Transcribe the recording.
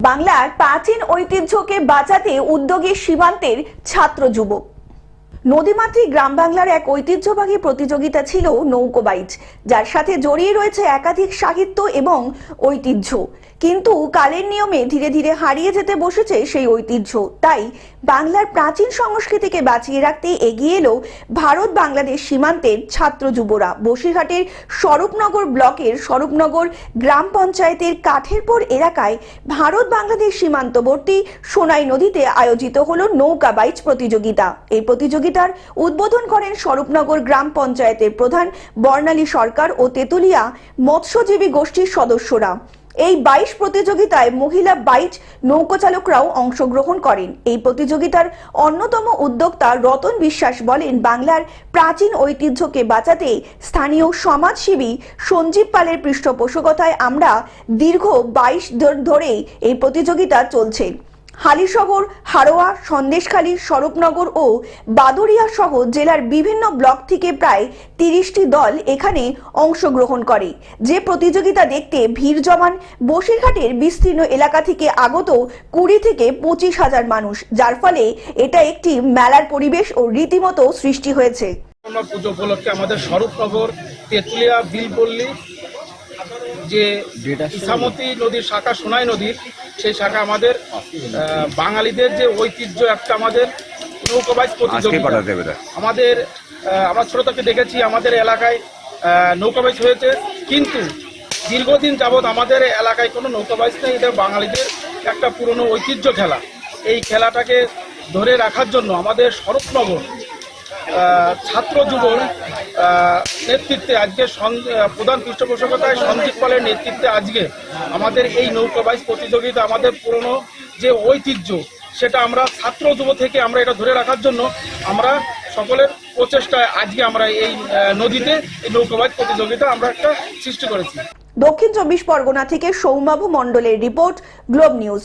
বাংলার প্রাচীন ঐতিহ্যকে বাঁচাতে উদ্যোগী সীমান্তের ছাত্র যুবক। নদীমাতৃক গ্রাম বাংলার এক ঐতিহ্যবাহী প্রতিযোগিতা ছিল নৌকোবাইচ যার সাথে জড়িয়ে রয়েছে একাধিক সাহিত্য এবং ঐতিহ্য। কিন্তু কালের নিয়মে ধীরে ধীরে হারিয়ে যেতে বসেছে সেই ঐতিহ্য। তাই বাংলার প্রাচীন সংস্কৃতিকে বাঁচিয়ে রাখতে এগিয়ে এলো ভারত বাংলাদেশ সীমান্তের ছাত্র যুবরা। বসিরহাটের স্বরূপনগর ব্লকের স্বরূপনগর গ্রাম পঞ্চায়েতের কাঠেরপুর এলাকায় ভারত বাংলাদেশ সীমান্তবর্তী সোনাই নদীতে আয়োজিত হলো নৌকা বাইচ প্রতিযোগিতা। এই প্রতিযোগিতার উদ্বোধন করেন স্বরূপনগর গ্রাম পঞ্চায়েতের প্রধান বর্ণালী সরকার ও তেতুলিয়া মৎস্যজীবী গোষ্ঠীর সদস্যরা। এই বাইশ প্রতিযোগিতায় মহিলা বাইচ নৌকোচালকরাও অংশগ্রহণ করেন। এই প্রতিযোগিতার অন্যতম উদ্যোক্তা রতন বিশ্বাস বলেন, বাংলার প্রাচীন ঐতিহ্যকে বাঁচাতে স্থানীয় সমাজসেবী সঞ্জীব পালের পৃষ্ঠপোষকতায় আমরা দীর্ঘ বাইশ ধরেই এই প্রতিযোগিতা চলছে। হালিশহর হাড়োয়া সন্দেশখালী, স্বরূপনগর ও বাদুরিয়া সহ জেলার বিভিন্ন ব্লক থেকে প্রায় তিরিশটি দল এখানে অংশগ্রহণ করে। যে প্রতিযোগিতা দেখতে ভিড় জমান, বসিরহাটের বিস্তীর্ণ এলাকা থেকে আগত কুড়ি থেকে পঁচিশ হাজার মানুষ, যার ফলে এটা একটি মেলার পরিবেশ ও রীতিমতো সৃষ্টি হয়েছে। পুজো উপলক্ষে আমাদের স্বরূপনগর বিলপল্লী যে ইসামতি নদীর শাখা সোনাই নদীর সেই শাখা আমাদের বাঙালিদের যে ঐতিহ্য একটা আমাদের নৌকাবাজ প্রতিযোগিতা। আমাদের আমরা ছোট থেকে দেখেছি আমাদের এলাকায় নৌকাবাজ হয়েছে কিন্তু দীর্ঘদিন যাবৎ আমাদের এলাকায় কোনো নৌকাবাজ নেই এটা বাঙালিদের একটা পুরনো ঐতিহ্য খেলা। এই খেলাটাকে ধরে রাখার জন্য আমাদের শরৎনগর ছাত্র যুব আহ, নেতৃত্বে আজকে প্রধান পৃষ্ঠপোষকতায় সন্দীপ পালের নেতৃত্বে আজকে আমাদের এই নৌকাবাইজ প্রতিযোগিতা, আমাদের পুরনো যে ঐতিহ্য, সেটা আমরা ছাত্র যুব থেকে আমরা এটা ধরে রাখার জন্য আমরা সকলের প্রচেষ্টায় আজকে আমরা এই নদীতে এই নৌকাবাইজ প্রতিযোগিতা আমরা একটা সৃষ্টি করেছি। দক্ষিণ চব্বিশ পরগনা থেকে সৌমাভু মণ্ডলের রিপোর্ট, গ্লোব নিউজ।